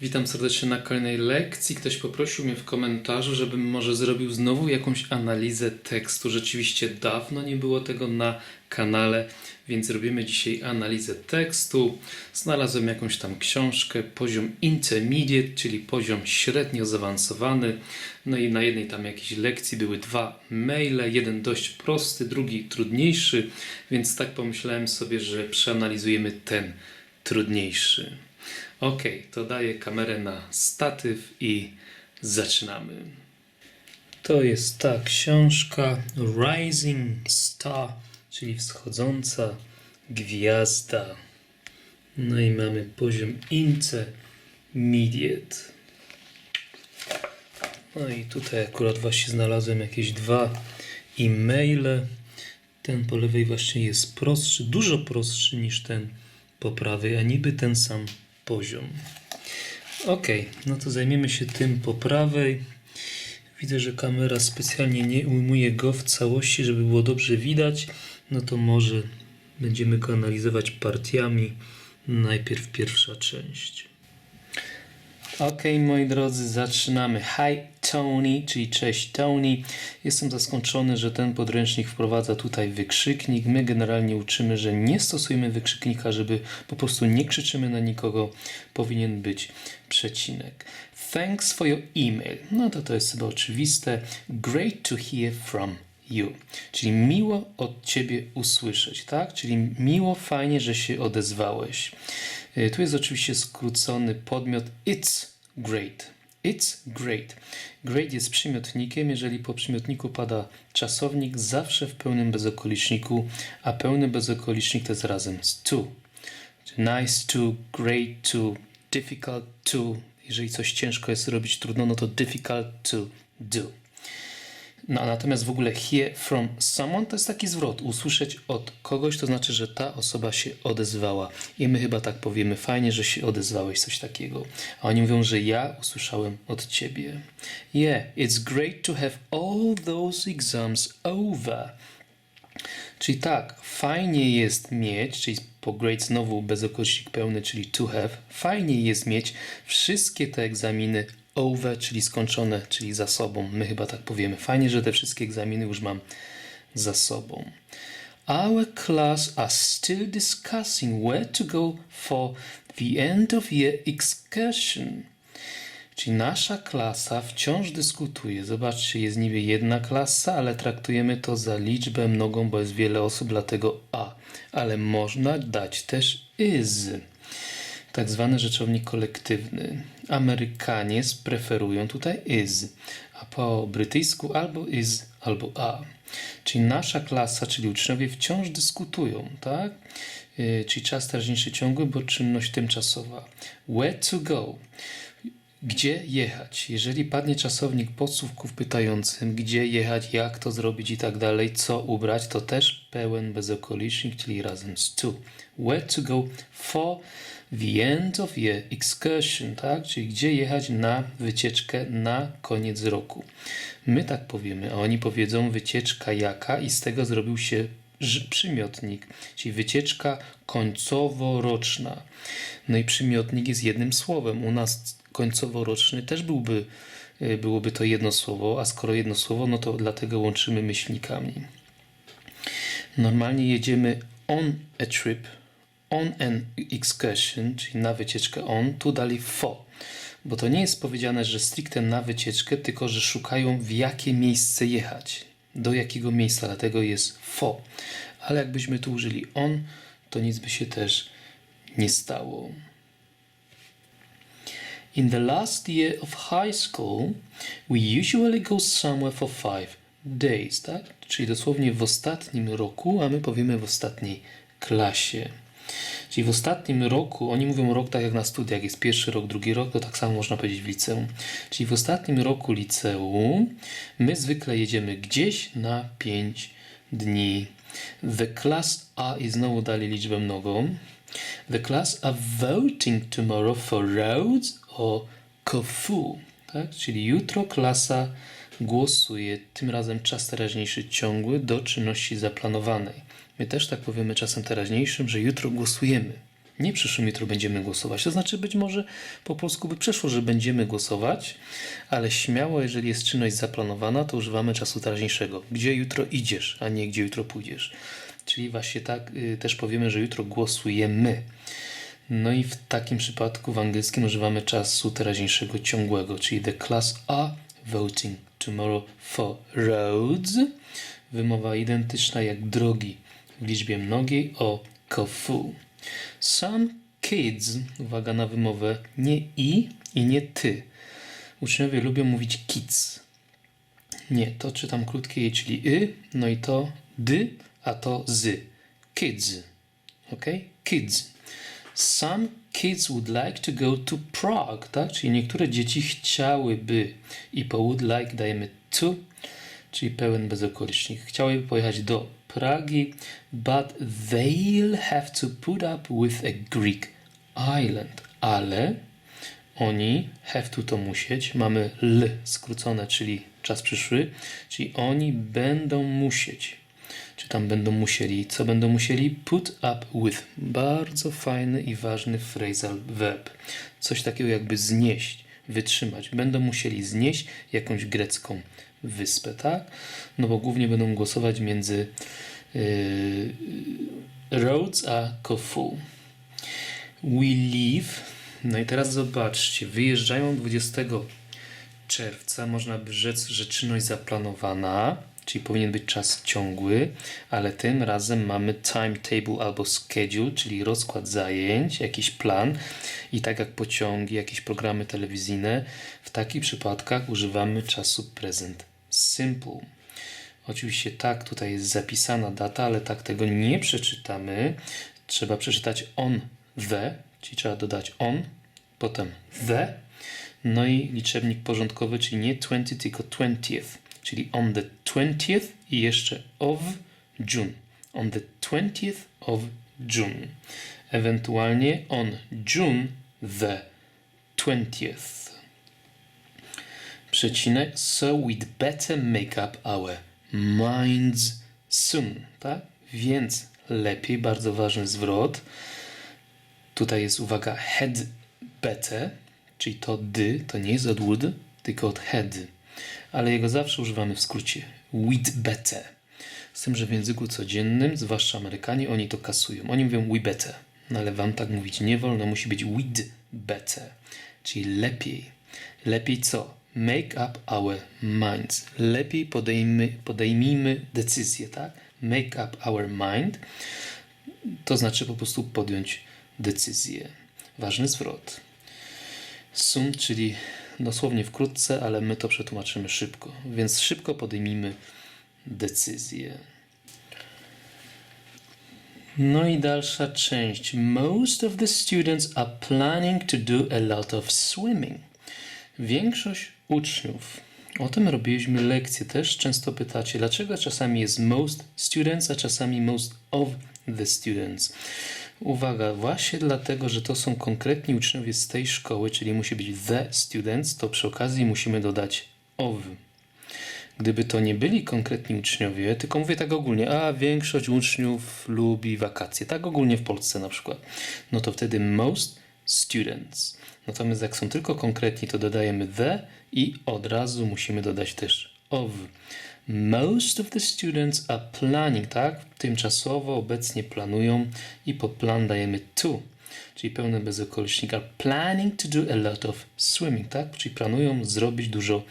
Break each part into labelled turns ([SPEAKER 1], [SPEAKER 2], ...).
[SPEAKER 1] Witam serdecznie na kolejnej lekcji. Ktoś poprosił mnie w komentarzu, żebym może zrobił znowu jakąś analizę tekstu. Rzeczywiście dawno nie było tego na kanale, więc robimy dzisiaj analizę tekstu. Znalazłem jakąś tam książkę, poziom intermediate, czyli poziom średnio zaawansowany. No i na jednej tam jakiejś lekcji były dwa maile, jeden dość prosty, drugi trudniejszy, więc tak pomyślałem sobie, że przeanalizujemy ten trudniejszy. Ok, to daję kamerę na statyw i zaczynamy. To jest ta książka Rising Star, czyli wschodząca gwiazda. No i mamy poziom intermediate. No i tutaj akurat właśnie znalazłem jakieś dwa e-maile. Ten po lewej właśnie jest prostszy, dużo prostszy niż ten po prawej, a niby ten sam poziom. Ok, no to zajmiemy się tym po prawej. Widzę, że kamera specjalnie nie ujmuje go w całości, żeby było dobrze widać. No to może będziemy go analizować partiami. Najpierw pierwsza część. Ok, moi drodzy, zaczynamy. Hi Tony, czyli cześć Tony. Jestem zaskoczony, że ten podręcznik wprowadza tutaj wykrzyknik. My generalnie uczymy, że nie stosujemy wykrzyknika, żeby po prostu nie krzyczymy na nikogo. Powinien być przecinek. Thanks for your email. No to to jest chyba oczywiste. Great to hear from you. Czyli miło od ciebie usłyszeć, tak? Czyli miło, fajnie, że się odezwałeś. Y, Tu jest oczywiście skrócony podmiot it's great. It's great. Great jest przymiotnikiem, jeżeli po przymiotniku pada czasownik, zawsze w pełnym bezokoliczniku, a pełny bezokolicznik to jest razem z to. Nice to, great to, difficult to. Jeżeli coś ciężko jest robić trudno, no to difficult to do. No, natomiast w ogóle hear from someone to jest taki zwrot. Usłyszeć od kogoś to znaczy, że ta osoba się odezwała. I my chyba tak powiemy, fajnie, że się odezwałeś, coś takiego. A oni mówią, że ja usłyszałem od ciebie. Yeah, it's great to have all those exams over. Czyli tak, fajnie jest mieć, czyli po great znowu bezokolicznik pełny, czyli to have, fajnie jest mieć wszystkie te egzaminy over, czyli skończone, czyli za sobą. My chyba tak powiemy. Fajnie, że te wszystkie egzaminy już mam za sobą. Our class are still discussing where to go for the end of year excursion. Czyli nasza klasa wciąż dyskutuje. Zobaczcie, jest niby jedna klasa, ale traktujemy to za liczbę mnogą, bo jest wiele osób, dlatego a. Ale można dać też is. Tak zwany rzeczownik kolektywny. Amerykanie preferują tutaj is, a po brytyjsku albo is, albo a. Czyli nasza klasa, czyli uczniowie wciąż dyskutują, tak? Yy, czyli czas teraźniejszy ciągły, bo czynność tymczasowa. Where to go? Gdzie jechać? Jeżeli padnie czasownik podsłówków pytającym, gdzie jechać, jak to zrobić i tak dalej, co ubrać, to też pełen bezokolicznik, czyli razem z to. Where to go for the end of year excursion, tak? Czyli gdzie jechać na wycieczkę na koniec roku. My tak powiemy, a oni powiedzą wycieczka jaka i z tego zrobił się przymiotnik, czyli wycieczka końcowo-roczna. No i przymiotnik jest jednym słowem. U nas końcowo-roczny też byłby, y, byłoby to jedno słowo, a skoro jedno słowo, no to dlatego łączymy myślnikami. Normalnie jedziemy on a trip, on an excursion, czyli na wycieczkę on, tu dali for. Bo to nie jest powiedziane, że stricte na wycieczkę, tylko że szukają w jakie miejsce jechać. Do jakiego miejsca, dlatego jest for. Ale jakbyśmy tu użyli on, to nic by się też nie stało. In the last year of high school, we usually go somewhere for five days, tak? Czyli dosłownie w ostatnim roku, a my powiemy w ostatniej klasie. Czyli w ostatnim roku, oni mówią rok tak jak na studiach, jest pierwszy rok, drugi rok, to tak samo można powiedzieć w liceum. Czyli w ostatnim roku liceum my zwykle jedziemy gdzieś na 5 dni. The class are i znowu dali liczbę mnogą. The class are voting tomorrow for Rhodes or Corfu. Tak? Czyli jutro klasa głosuje, tym razem czas teraźniejszy ciągły do czynności zaplanowanej. My też tak powiemy czasem teraźniejszym, że jutro głosujemy. Nie przyszłym jutro będziemy głosować. To znaczy być może po polsku by przeszło, że będziemy głosować, ale śmiało, jeżeli jest czynność zaplanowana, to używamy czasu teraźniejszego. Gdzie jutro idziesz, a nie gdzie jutro pójdziesz. Czyli właśnie tak y, też powiemy, że jutro głosujemy. No i w takim przypadku w angielskim używamy czasu teraźniejszego ciągłego, czyli the class are voting tomorrow for roads. Wymowa identyczna jak drogi w liczbie mnogiej o kofu. Some kids, uwaga na wymowę, nie i i nie ty. Uczniowie lubią mówić kids. Nie, to czytam krótkie je, czyli y, no i to dy, a to z. Kids. Ok? Kids. Some kids would like to go to Prague, tak? Czyli niektóre dzieci chciałyby i po would like dajemy to, czyli pełen bezokolicznik. Chciałyby pojechać do Pragi, but they'll have to put up with a Greek island. Ale oni, have to to musieć, mamy l skrócone, czyli czas przyszły, czyli oni będą musieć. Czy tam będą musieli, co będą musieli? Put up with. Bardzo fajny i ważny phrasal verb. Coś takiego jakby znieść, wytrzymać. Będą musieli znieść jakąś grecką wyspę, tak? No bo głównie będą głosować między yy, Rhodes a Kofu. We leave. No i teraz zobaczcie, wyjeżdżają 20 czerwca. Można by rzec, że czynność zaplanowana, czyli powinien być czas ciągły, ale tym razem mamy timetable albo schedule, czyli rozkład zajęć, jakiś plan. I tak jak pociągi, jakieś programy telewizyjne, w takich przypadkach używamy czasu present simple. Oczywiście tak, tutaj jest zapisana data, ale tak tego nie przeczytamy. Trzeba przeczytać on the, czyli trzeba dodać on, potem the, no i liczebnik porządkowy, czyli nie 20, tylko 20th, czyli on the 20th i jeszcze of June. On the 20th of June. Ewentualnie on June the 20th. Przecinek, so we'd better make up our minds soon, tak? Więc lepiej, bardzo ważny zwrot. Tutaj jest uwaga, had better, czyli to dy, to nie jest od would, tylko od had. Ale jego zawsze używamy w skrócie. Better. Z tym, że w języku codziennym, zwłaszcza Amerykanie, oni to kasują. Oni mówią better. No ale wam tak mówić nie wolno, musi być better. Czyli lepiej. Lepiej co? Make up our minds. Lepiej podejmy, podejmijmy decyzję, tak? Make up our mind. To znaczy po prostu podjąć decyzję. Ważny zwrot. Soon, czyli dosłownie wkrótce, ale my to przetłumaczymy szybko. Więc szybko podejmijmy decyzję. No i dalsza część. Most of the students are planning to do a lot of swimming. Większość uczniów. O tym robiliśmy lekcje. Też często pytacie, dlaczego czasami jest most students, a czasami most of the students. Uwaga, właśnie dlatego, że to są konkretni uczniowie z tej szkoły, czyli musi być the students, to przy okazji musimy dodać of. Gdyby to nie byli konkretni uczniowie, tylko mówię tak ogólnie, a większość uczniów lubi wakacje, tak ogólnie w Polsce na przykład, no to wtedy most students. Natomiast jak są tylko konkretni, to dodajemy the i od razu musimy dodać też of. Most of the students are planning, tak? Tymczasowo obecnie planują i po plan dajemy to, czyli pełny bezokolicznik. Are planning to do a lot of swimming, tak? Czyli planują zrobić dużo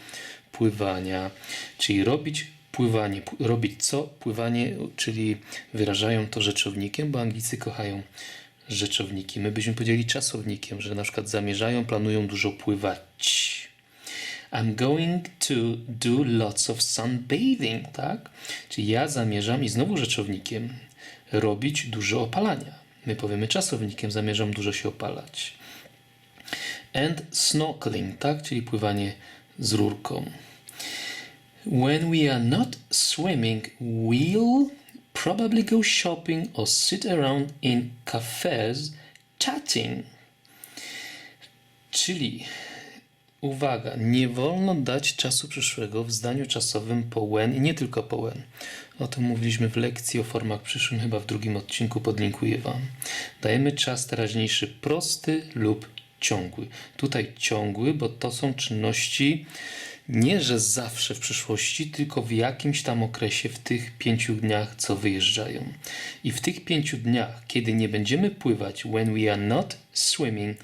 [SPEAKER 1] pływania, czyli robić pływanie. Robić co? Pływanie, czyli wyrażają to rzeczownikiem, bo Anglicy kochają rzeczowniki. My byśmy powiedzieli czasownikiem, że na przykład zamierzają, planują dużo pływać. I'm going to do lots of sunbathing, tak? Czyli ja zamierzam, i znowu rzeczownikiem, robić dużo opalania. My powiemy czasownikiem, zamierzam dużo się opalać. And snorkeling, tak? Czyli pływanie z rurką. When we are not swimming, we'll probably go shopping or sit around in cafes chatting. Czyli Uwaga, nie wolno dać czasu przyszłego w zdaniu czasowym po when i nie tylko po when. O tym mówiliśmy w lekcji o formach przyszłym, chyba w drugim odcinku podlinkuję Wam. Dajemy czas teraźniejszy prosty lub ciągły. Tutaj ciągły, bo to są czynności nie, że zawsze w przyszłości, tylko w jakimś tam okresie w tych pięciu dniach, co wyjeżdżają. I w tych pięciu dniach, kiedy nie będziemy pływać, when we are not swimming,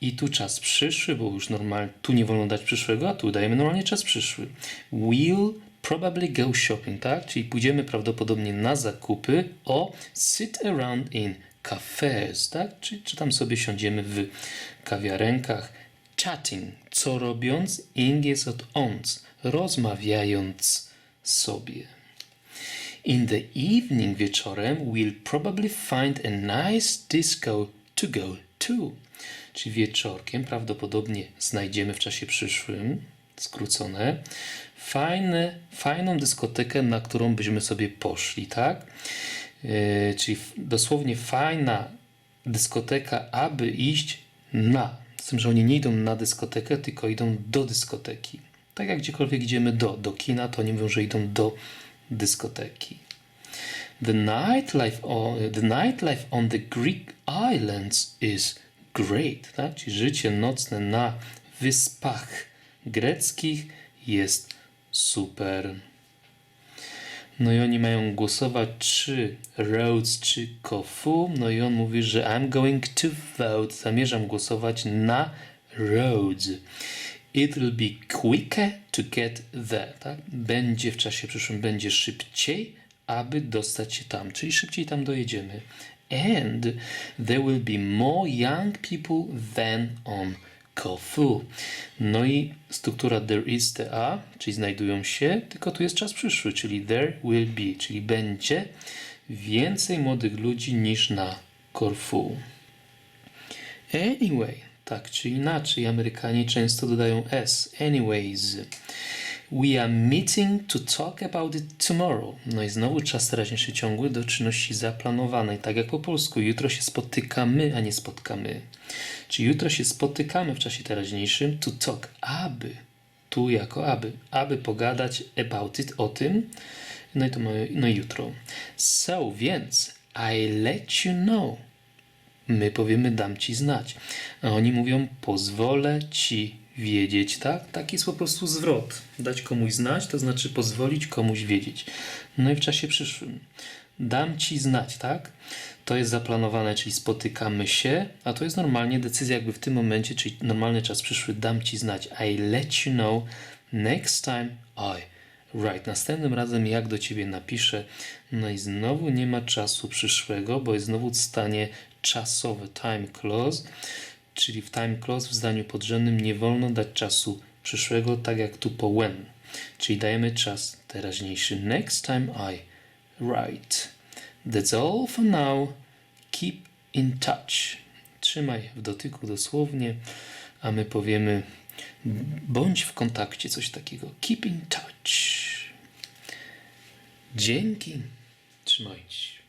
[SPEAKER 1] i tu czas przyszły, bo już normalnie, tu nie wolno dać przyszłego, a tu dajemy normalnie czas przyszły. We'll probably go shopping, tak? Czyli pójdziemy prawdopodobnie na zakupy o sit around in cafes, tak? Czyli czy tam sobie siądziemy w kawiarenkach, chatting, co robiąc, ing jest od ons, rozmawiając sobie. In the evening wieczorem we'll probably find a nice disco to go to. Czyli wieczorkiem prawdopodobnie znajdziemy w czasie przyszłym, skrócone, fajne, fajną dyskotekę, na którą byśmy sobie poszli, tak? Yy, czyli dosłownie fajna dyskoteka, aby iść na. Z tym, że oni nie idą na dyskotekę, tylko idą do dyskoteki. Tak jak gdziekolwiek idziemy do, do kina, to oni mówią, że idą do dyskoteki. The nightlife on, the nightlife on the Greek islands is great. Tak? Czyli życie nocne na wyspach greckich jest super. No i oni mają głosować czy Rhodes, czy Kofu. No i on mówi, że I'm going to vote. Zamierzam głosować na Rhodes. It will be quicker to get there. Tak? Będzie w czasie przyszłym, będzie szybciej, aby dostać się tam. Czyli szybciej tam dojedziemy. And there will be more young people than on Kofu. No i struktura there is te a, czyli znajdują się, tylko tu jest czas przyszły, czyli there will be, czyli będzie więcej młodych ludzi niż na Korfu. Anyway, tak czy inaczej, Amerykanie często dodają s. Anyways. We are meeting to talk about it tomorrow. No i znowu czas teraźniejszy ciągły do czynności zaplanowanej, tak jak po polsku. Jutro się spotykamy, a nie spotkamy. Czyli jutro się spotykamy w czasie teraźniejszym to talk, aby, tu jako aby, aby pogadać about it, o tym. No i to mamy, no i jutro. So, więc, I let you know. My powiemy dam ci znać. A oni mówią pozwolę ci wiedzieć, tak? Taki jest po prostu zwrot. Dać komuś znać, to znaczy pozwolić komuś wiedzieć. No i w czasie przyszłym. Dam ci znać, tak? To jest zaplanowane, czyli spotykamy się, a to jest normalnie decyzja jakby w tym momencie, czyli normalny czas przyszły, dam ci znać. I let you know next time I Right, następnym razem jak do ciebie napiszę, no i znowu nie ma czasu przyszłego, bo jest znowu stanie czasowe, time clause, czyli w time clause w zdaniu podrzędnym nie wolno dać czasu przyszłego, tak jak tu po when, czyli dajemy czas teraźniejszy. Next time I write. That's all for now. Keep in touch. Trzymaj w dotyku dosłownie, a my powiemy bądź w kontakcie, coś takiego. Keep in touch. Dzięki. Trzymajcie się.